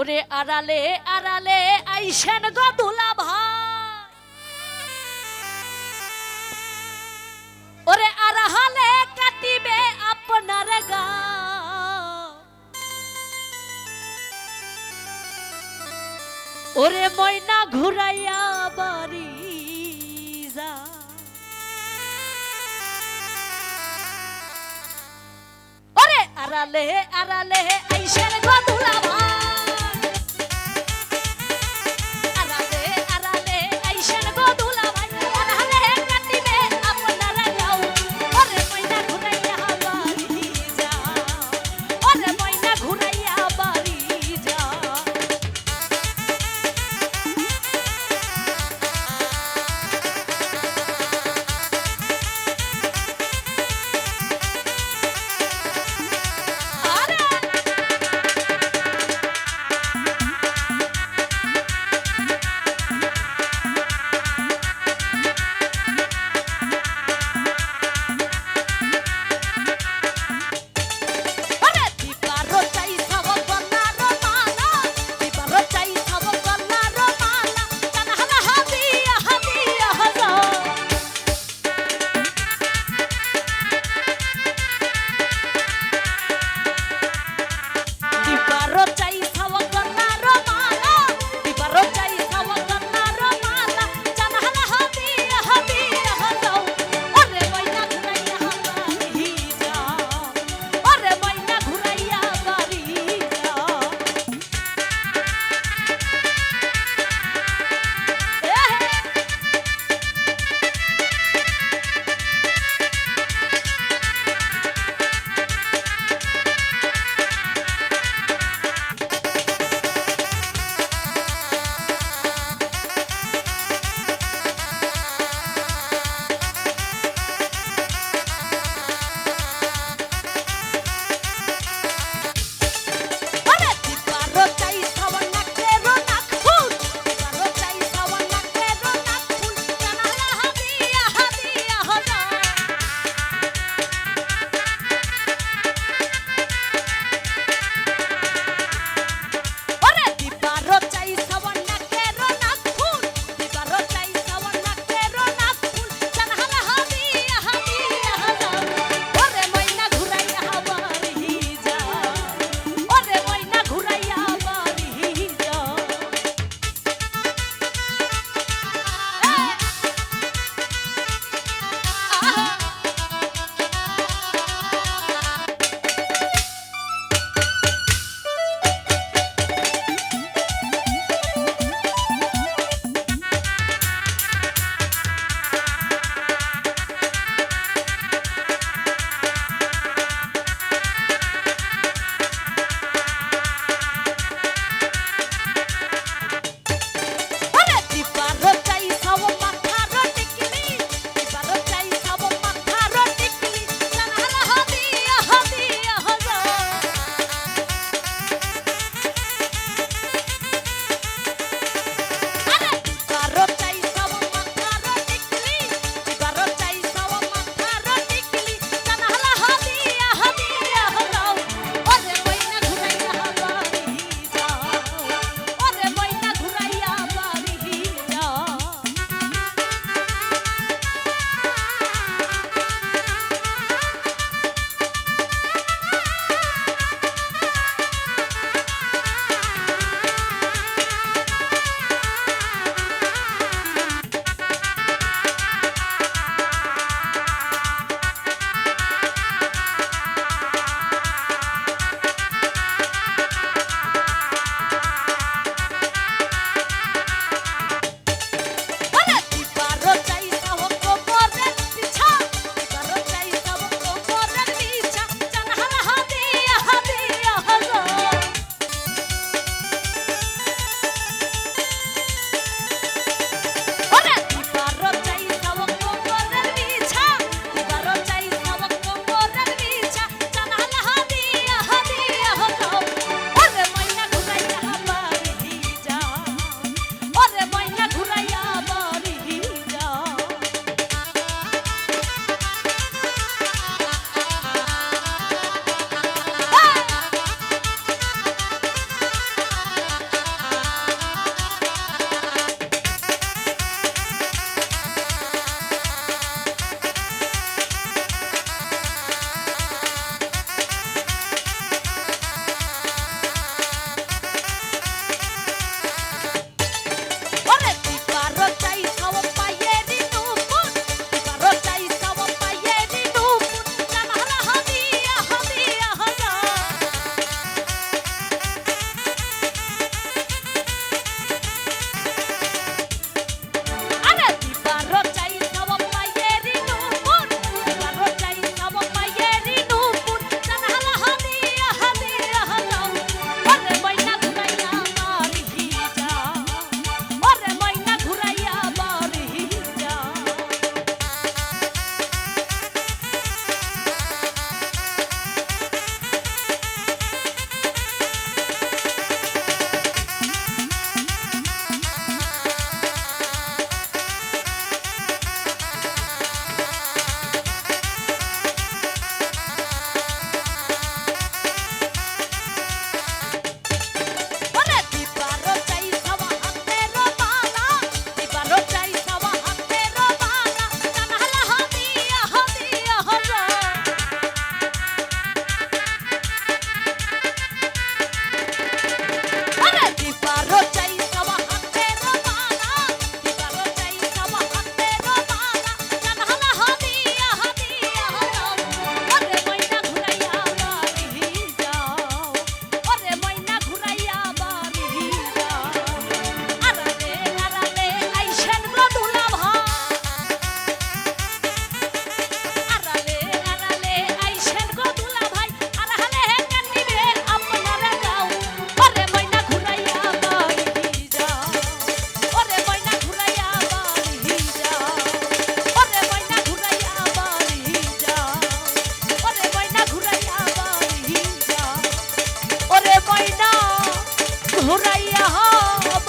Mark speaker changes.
Speaker 1: আড়ালে আড়ালে আইসেন গদুলা ভাই। ওরে আড়ালে কাটিবে আপনার গা। ওরে ময়না ঘুরাইয়া বাড়ি আড়ালে আড়ালে আইসেন গদুলা ভাই। হব